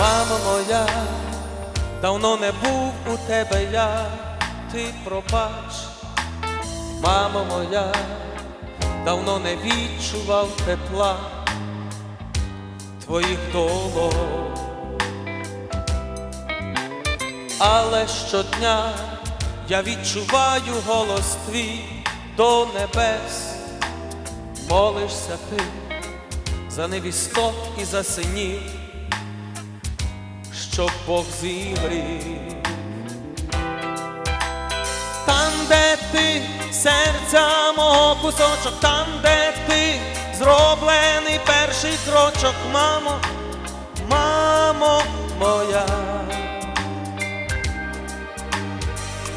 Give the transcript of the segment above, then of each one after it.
Мамо моя, давно не був у тебе я, ти пробач, мамо моя, давно не відчував тепла твоїх долонь. Але щодня я відчуваю голос твій до небес, молишся ти за невісток і за синів, щоб Бог зігрів. Там, де ти, серця мого кусочок, там, де ти зроблений перший крочок, мамо, мамо моя.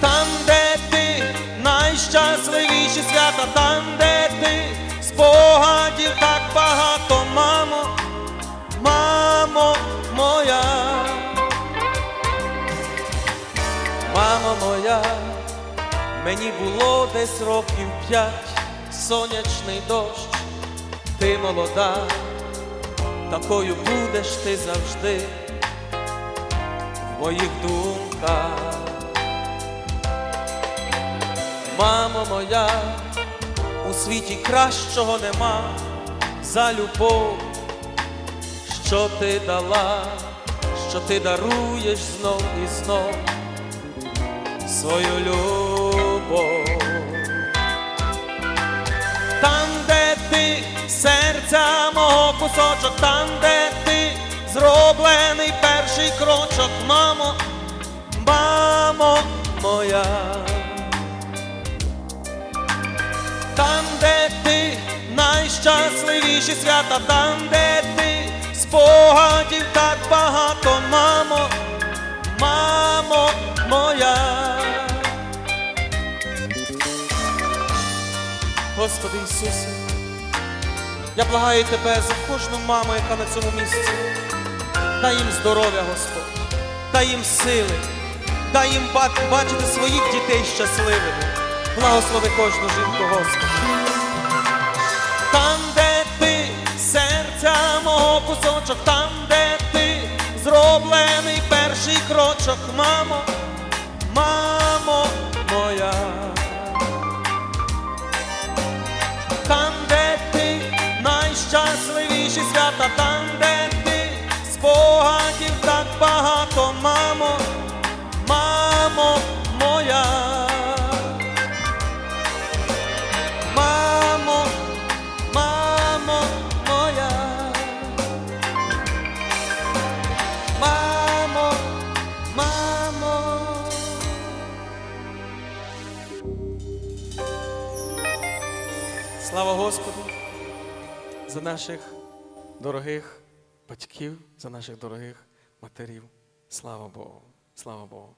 Там, де ти найщасливіші свята, там, де ти спогадів так багато, мамо, мамо моя, мені було десь років п'ять, сонячний дощ, ти молода, такою будеш ти завжди в моїх думках. Мамо моя, у світі кращого нема за любов, що ти дала, що ти даруєш знов і знов свою любов. Там, де ти серця мого кусочок, там, де ти зроблений перший крочок, мамо, мамо моя. Там, де ти найщасливіші свята, там, де ти спогадів так багато, мамо, Господи Ісусе, я благаю Тебе за кожну маму, яка на цьому місці. Дай їм здоров'я, Господь, дай їм сили, дай їм бачити своїх дітей щасливими. Благослови кожну жінку, Господи. Там, де ти серця мого кусочок, там, де ти зроблений перший крочок, мамо, мамо свята, там, де ти спогадів так багато, мамо, мамо моя. Мамо, мамо моя. Мамо, мамо. Слава Господу за наших дорогих батьків, за наших дорогих матерів. Слава Богу. Слава Богу.